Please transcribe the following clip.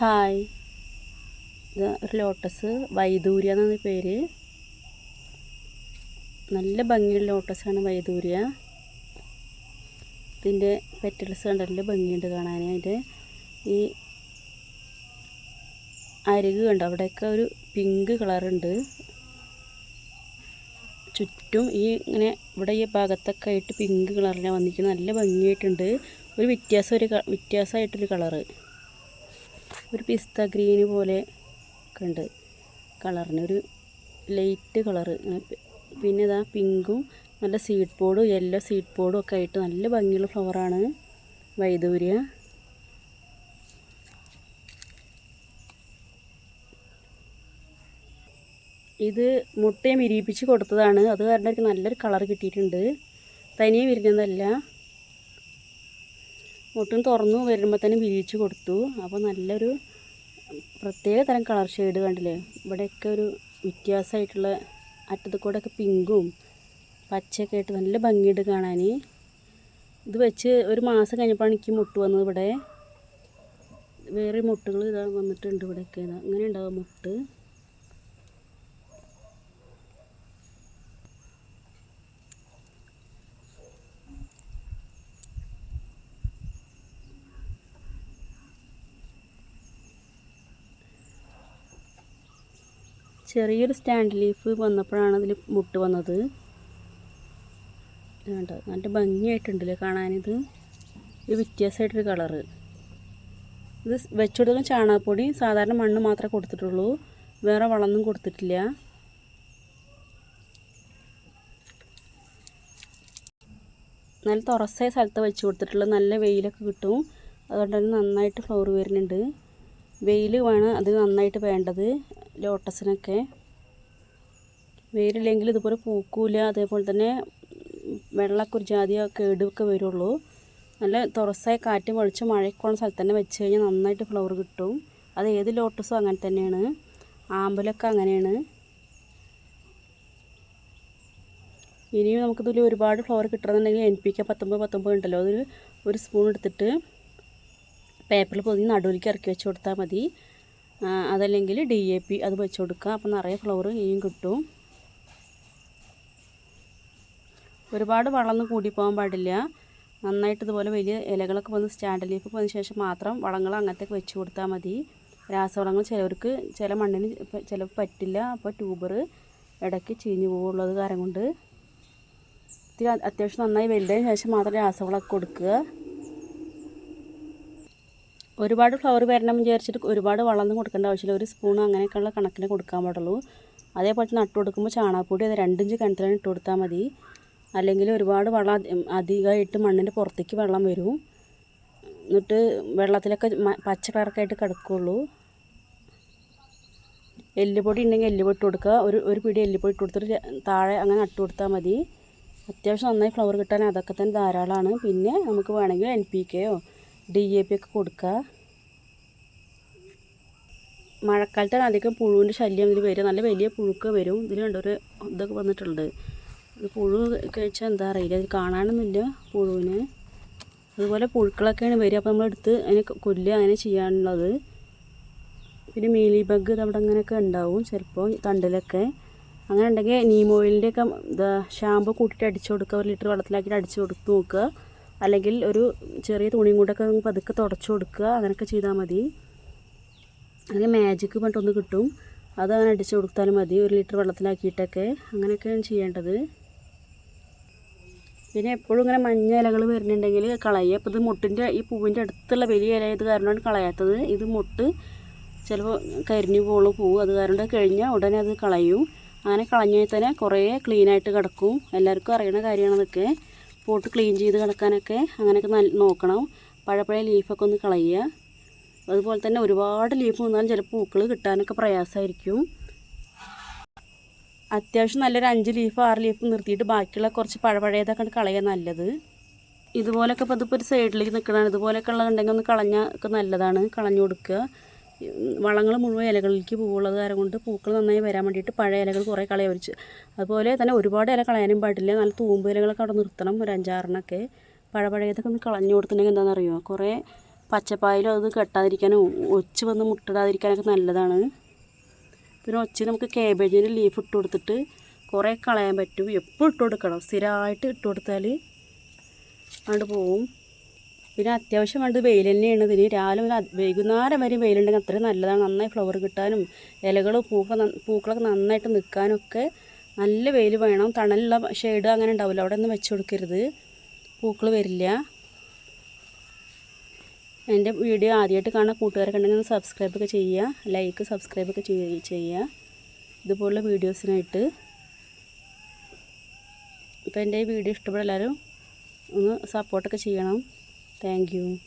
Hi ഒരു lotus വൈദൂര്യ എന്നാണ് പേര്. നല്ല ഭംഗിയുള്ള ലോട്ടസാണ് വൈദൂര്യ. ഇതിന്റെ പെറ്റൽസ് കണ്ടല്ലോ ഭംഗിയുണ്ട് കാണാൻ. അതിന്റെ ഈ അരുക് കണ്ടോ? അവിടെയൊക്കെ ഒരു പിങ്ക് കളറുണ്ട് ചുറ്റും ഈ ഇങ്ങനെ ഇവിടെ ഈ ഭാഗത്തൊക്കെ ആയിട്ട് പിങ്ക് കളറിലാണ് വന്നിരിക്കുന്നത്. നല്ല ഭംഗിയായിട്ടുണ്ട്. ഒരു വ്യത്യാസം ഒരു വ്യത്യാസമായിട്ടൊരു കളറ് ഒരു പിസ്ത ഗ്രീന് പോലെ ഒക്കെ ഉണ്ട്. കളറിന് ഒരു ലൈറ്റ് കളറ്. പിന്നെ ഇതാ പിങ്കും നല്ല സീഡ് പോഡും യെല്ലോ സീഡ് പോഡും ഒക്കെ ആയിട്ട് നല്ല ഭംഗിയുള്ള ഫ്ലവറാണ് വൈദൂര്യ. ഇത് മുട്ടയെ വിരിയിപ്പിച്ച് കൊടുത്തതാണ്. അത് കാരണം എനിക്ക് നല്ലൊരു കളർ കിട്ടിയിട്ടുണ്ട്. തനിയെ വിരിഞ്ഞതല്ല. മുട്ടും തുറന്നു വരുമ്പോൾ തന്നെ വിരിയിച്ച് കൊടുത്തു. അപ്പോൾ നല്ലൊരു പ്രത്യേക തരം കളർ ഷെയ്ഡ് കണ്ടില്ലേ? ഇവിടെയൊക്കെ ഒരു വ്യത്യാസമായിട്ടുള്ള അറ്റത്ത് ഒക്കെ പിങ്കും പച്ചയൊക്കെ ആയിട്ട് നല്ല ഭംഗിയുണ്ട് കാണാൻ ഇത് വെച്ച് ഒരു മാസം കഴിഞ്ഞപ്പോഴാണ് എനിക്ക് മുട്ട് വന്നത് ഇവിടെ. വേറെ മുട്ടുകൾ ഇതാ വന്നിട്ടുണ്ട് ഇവിടെയൊക്കെ. ഇതാ ഇങ്ങനെ ഉണ്ടാവും മുട്ട്. ചെറിയൊരു സ്റ്റാൻഡ് ലീഫ് വന്നപ്പോഴാണ് അതിൽ മുട്ട് വന്നത്. കണ്ടോ നല്ല ഭംഗിയായിട്ടുണ്ടല്ലേ കാണാനിത്. ഒരു വ്യത്യാസമായിട്ടൊരു കളറ് ഇത് വെച്ചുകൊടുക്കുന്ന ചാണകപ്പൊടി സാധാരണ മണ്ണ് മാത്രമേ കൊടുത്തിട്ടുള്ളൂ. വേറെ വളമൊന്നും കൊടുത്തിട്ടില്ല. നല്ല തുറസായ സ്ഥലത്ത് വെച്ച് കൊടുത്തിട്ടുള്ള നല്ല വെയിലൊക്കെ കിട്ടും. അതുകൊണ്ട് തന്നെ നന്നായിട്ട് ഫ്ലവർ വരുന്നുണ്ട്. വെയിൽ വേണം അത് നന്നായിട്ട് വേണ്ടത്. ലോട്ടസിനൊക്കെ. വേരില്ലെങ്കിൽ ഇതുപോലെ പൂക്കൂല അതേപോലെ തന്നെ വെള്ളമൊക്കെ ഒരു ജാതി കേടൊക്കെ വരുള്ളൂ. നല്ല തുറസായ കാറ്റ് വെളിച്ചം മഴയ്ക്കുള്ള സ്ഥലത്ത് തന്നെ വെച്ച് കഴിഞ്ഞാൽ നന്നായിട്ട് ഫ്ലവർ കിട്ടും. അത് ഏത് ലോട്ടസും അങ്ങനെ തന്നെയാണ്. ആമ്പലൊക്കെ അങ്ങനെയാണ്. ഇനിയും നമുക്കിതിൽ ഒരുപാട് ഫ്ലവർ കിട്ടണമെന്നുണ്ടെങ്കിൽ എൻ പി കെ പത്തൊമ്പത് പത്തൊമ്പത് ഉണ്ടല്ലോ. അതൊരു ഒരു സ്പൂൺ എടുത്തിട്ട് പേപ്പറിൽ പൊതി നടുവിലേക്ക് ഇറക്കി വെച്ച് കൊടുത്താൽ മതി. അതല്ലെങ്കിൽ ഡി എ പി അത് വെച്ച് കൊടുക്കുക അപ്പം നിറയെ ഫ്ലവർ ഇനിയും കിട്ടും. ഒരുപാട് വളർന്ന് കൂടി പോകാൻ പാടില്ല. നന്നായിട്ട് ഇതുപോലെ വലിയ ഇലകളൊക്കെ വന്ന് സ്റ്റാൻഡ് ലീഫ് വന്ന ശേഷം മാത്രം വളങ്ങൾ അങ്ങനത്തെ വെച്ച് കൊടുത്താൽ മതി. രാസവളങ്ങൾ ചിലവർക്ക് ചില മണ്ണിന് ചില പറ്റില്ല. അപ്പോൾ ട്യൂബർ ഇടയ്ക്ക് ചീഞ്ഞു പോകുള്ളത് കാരണം കൊണ്ട്. ഇത്തിരി അത്യാവശ്യം നന്നായി വലുതായതിനു ശേഷം മാത്രം രാസവളമൊക്കെ കൊടുക്കുക. ഒരുപാട് ഫ്ലവർ വരണം വിചാരിച്ചിട്ട് ഒരുപാട് വളർന്ന് കൊടുക്കേണ്ട ആവശ്യമില്ല. ഒരു സ്പൂൺ അങ്ങനെയൊക്കെയുള്ള കണക്കിന് കൊടുക്കാൻ പാടുള്ളൂ. അതേപോലെ നട്ട് കൊടുക്കുമ്പോൾ ചാണകപ്പൊടി അത് രണ്ടിഞ്ച് കിണറ്റിലാണ് ഇട്ട് കൊടുത്താൽ മതി. അല്ലെങ്കിൽ ഒരുപാട് വളം അധികമായിട്ട് മണ്ണിന്റെ പുറത്തേക്ക് വെള്ളം വരും. എന്നിട്ട് വെള്ളത്തിലൊക്കെ പച്ച കളറൊക്കെയായിട്ട് കിടക്കുകയുള്ളൂ എല്ലുപൊടി ഉണ്ടെങ്കിൽ എല്ലുപൊടി ഇട്ട് കൊടുക്കുക. ഒരു ഒരു പിടി എല്ലുപൊടി ഇട്ട് കൊടുത്തിട്ട് താഴെ അങ്ങനെ നട്ടു കൊടുത്താൽ മതി. അത്യാവശ്യം നന്നായി ഫ്ലവർ കിട്ടാൻ അതൊക്കെ തന്നെ ധാരാളമാണ്. പിന്നെ നമുക്ക് വേണമെങ്കിൽ എൻ പി കെയോ ഡി എ പി ഒക്കെ കൊടുക്കുക. മഴക്കാലത്താണ് അധികം പുഴുവിന്റെ ശല്യം ഇതിൽ വരിക. നല്ല വലിയ പുഴുക്ക വരും. ഇതിൽ കണ്ടൊരു ഇതൊക്കെ വന്നിട്ടുണ്ട്. പുഴു കഴിച്ചാൽ എന്താ അറിയില്ല. ഇത് കാണാനൊന്നുമില്ല പുഴുവിന്. അതുപോലെ പുഴുക്കളൊക്കെയാണ് വരിക. അപ്പോൾ നമ്മളെടുത്ത് അതിനെ കൊല്ലുക അങ്ങനെ ചെയ്യാനുള്ളത്. പിന്നെ മീലി ബഗ് അവിടെ അങ്ങനെയൊക്കെ ഉണ്ടാവും ചിലപ്പോൾ തണ്ടിലൊക്കെ. അങ്ങനെ ഉണ്ടെങ്കിൽ നീമോയിലിന്റെയൊക്കെ ഷാമ്പു കൂട്ടിയിട്ട് അടിച്ചു കൊടുക്കുക. ഒരു ലിറ്റർ വെള്ളത്തിലാക്കിയിട്ട് അടിച്ചു കൊടുത്ത് നോക്കുക. അല്ലെങ്കിൽ ഒരു ചെറിയ തുണിയും കൊണ്ടൊക്കെ പതുക്കെ തുടച്ചു കൊടുക്കുക. അങ്ങനെയൊക്കെ ചെയ്താൽ മതി. അല്ലെങ്കിൽ മാജിക് പറഞ്ഞിട്ടൊന്ന് കിട്ടും. അത് അങ്ങനെ അടിച്ചു കൊടുത്താലും മതി. ഒരു ലിറ്റർ വെള്ളത്തിലാക്കിയിട്ടൊക്കെ. അങ്ങനെയൊക്കെയാണ് ചെയ്യേണ്ടത്. പിന്നെ എപ്പോഴും ഇങ്ങനെ മഞ്ഞ ഇലകൾ വരുന്നുണ്ടെങ്കിൽ കളയുക. അപ്പോൾ ഇത് മുട്ടിന്റെ ഈ പൂവിന്റെ അടുത്തുള്ള വലിയ ഇല ഇത് കാരണമാണ് കളയാത്തത്. ഇത് മുട്ട് ചിലപ്പോൾ കരിഞ്ഞു പോൾ പൂവ്. അത് കാരണം കഴിഞ്ഞാൽ ഉടനെ അത് കളയും. അങ്ങനെ കളഞ്ഞാൽ തന്നെ കുറേ ക്ലീനായിട്ട് കിടക്കും. എല്ലാവർക്കും അറിയണ കാര്യമാണ് അതൊക്കെ പോട്ട് ക്ലീൻ ചെയ്ത് കിടക്കാനൊക്കെ അങ്ങനെയൊക്കെ നല്ല നോക്കണം. പഴപ്പഴയ ലീഫൊക്കെ ഒന്ന് കളയുക. അതുപോലെ തന്നെ ഒരുപാട് ലീഫ് വന്നാലും ചില പൂക്കൾ കിട്ടാനൊക്കെ പ്രയാസമായിരിക്കും. അത്യാവശ്യം നല്ലൊരു അഞ്ച് ലീഫ് ആറ് ലീഫ് നിർത്തിയിട്ട് ബാക്കിയുള്ള കുറച്ച് പഴപഴയതൊക്കെ കളയുക നല്ലത്. ഇതുപോലൊക്കെ ഇപ്പോൾ ഇതിപ്പോൾ ഒരു സൈഡിലേക്ക് നിൽക്കണതാണ് ഇതുപോലെയൊക്കെ ഉള്ളതുണ്ടെങ്കിൽ ഒന്ന് കളഞ്ഞൊക്കെ നല്ലതാണ്. കളഞ്ഞു കൊടുക്കുക. വളങ്ങൾ മുഴുവൻ ഇലകളിലേക്ക് പോകുള്ളത് കാരണം കൊണ്ട് പൂക്കൾ നന്നായി വരാൻ വേണ്ടിയിട്ട് പഴയ ഇലകൾ കുറേ കളയാൻ ഒഴിച്ച്. അതുപോലെ തന്നെ ഒരുപാട് ഇല കളയാനും പാടില്ല. നല്ല തൂമ്പ് ഇലകളൊക്കെ അവിടെ നിർത്തണം ഒരു അഞ്ചാറിനൊക്കെ പഴപഴയതൊക്കെ ഒന്ന് കളഞ്ഞു കൊടുത്തിട്ടുണ്ടെങ്കിൽ എന്താണെന്നറിയോ? കുറേ പച്ചപ്പായലും അത് കെട്ടാതിരിക്കാനും ഒച്ച് വന്ന് മുട്ടിടാതിരിക്കാനൊക്കെ നല്ലതാണ്. പിന്നെ ഒച്ച നമുക്ക് കേബേജിന്റെ ലീഫ് ഇട്ട് കൊടുത്തിട്ട് കുറേ കളയാൻ പറ്റും. എപ്പോൾ ഇട്ട് കൊടുക്കണം. സ്ഥിരമായിട്ട് ഇട്ട് കൊടുത്താൽ അങ്ങോട്ട് പോവും. പിന്നെ അത്യാവശ്യം വേണ്ടത് വെയിൽ തന്നെയാണ്. ഇതിന് രാവിലെ മുതൽ വൈകുന്നേരം വരെ വെയിലുണ്ടെങ്കിൽ അത്രയും നല്ലതാണ്. നന്നായി ഫ്ലവർ കിട്ടാനും ഇലകൾ പൂക്കൾ പൂക്കളൊക്കെ നന്നായിട്ട് നിൽക്കാനൊക്കെ നല്ല വെയിൽ വേണം. തണലുള്ള ഷെയ്ഡ് അങ്ങനെ ഉണ്ടാവില്ല. അവിടെ ഒന്നും വെച്ച് കൊടുക്കരുത്. പൂക്കൾ വരില്ല. എന്റെ വീഡിയോ ആദ്യമായിട്ട് കാണുന്ന കൂട്ടുകാരൊക്കെ ഉണ്ടെങ്കിൽ ഒന്ന് സബ്സ്ക്രൈബ് ഒക്കെ ചെയ്യുക. ലൈക്ക് സബ്സ്ക്രൈബ് ഒക്കെ ചെയ്യ- ചെയ്യുക. ഇതുപോലുള്ള വീഡിയോസിനായിട്ട് അപ്പോൾ എന്റെ ഈ വീഡിയോ ഇഷ്ടപ്പെടുന്ന എല്ലാവരും ഒന്ന് സപ്പോർട്ടൊക്കെ ചെയ്യണം. Thank you.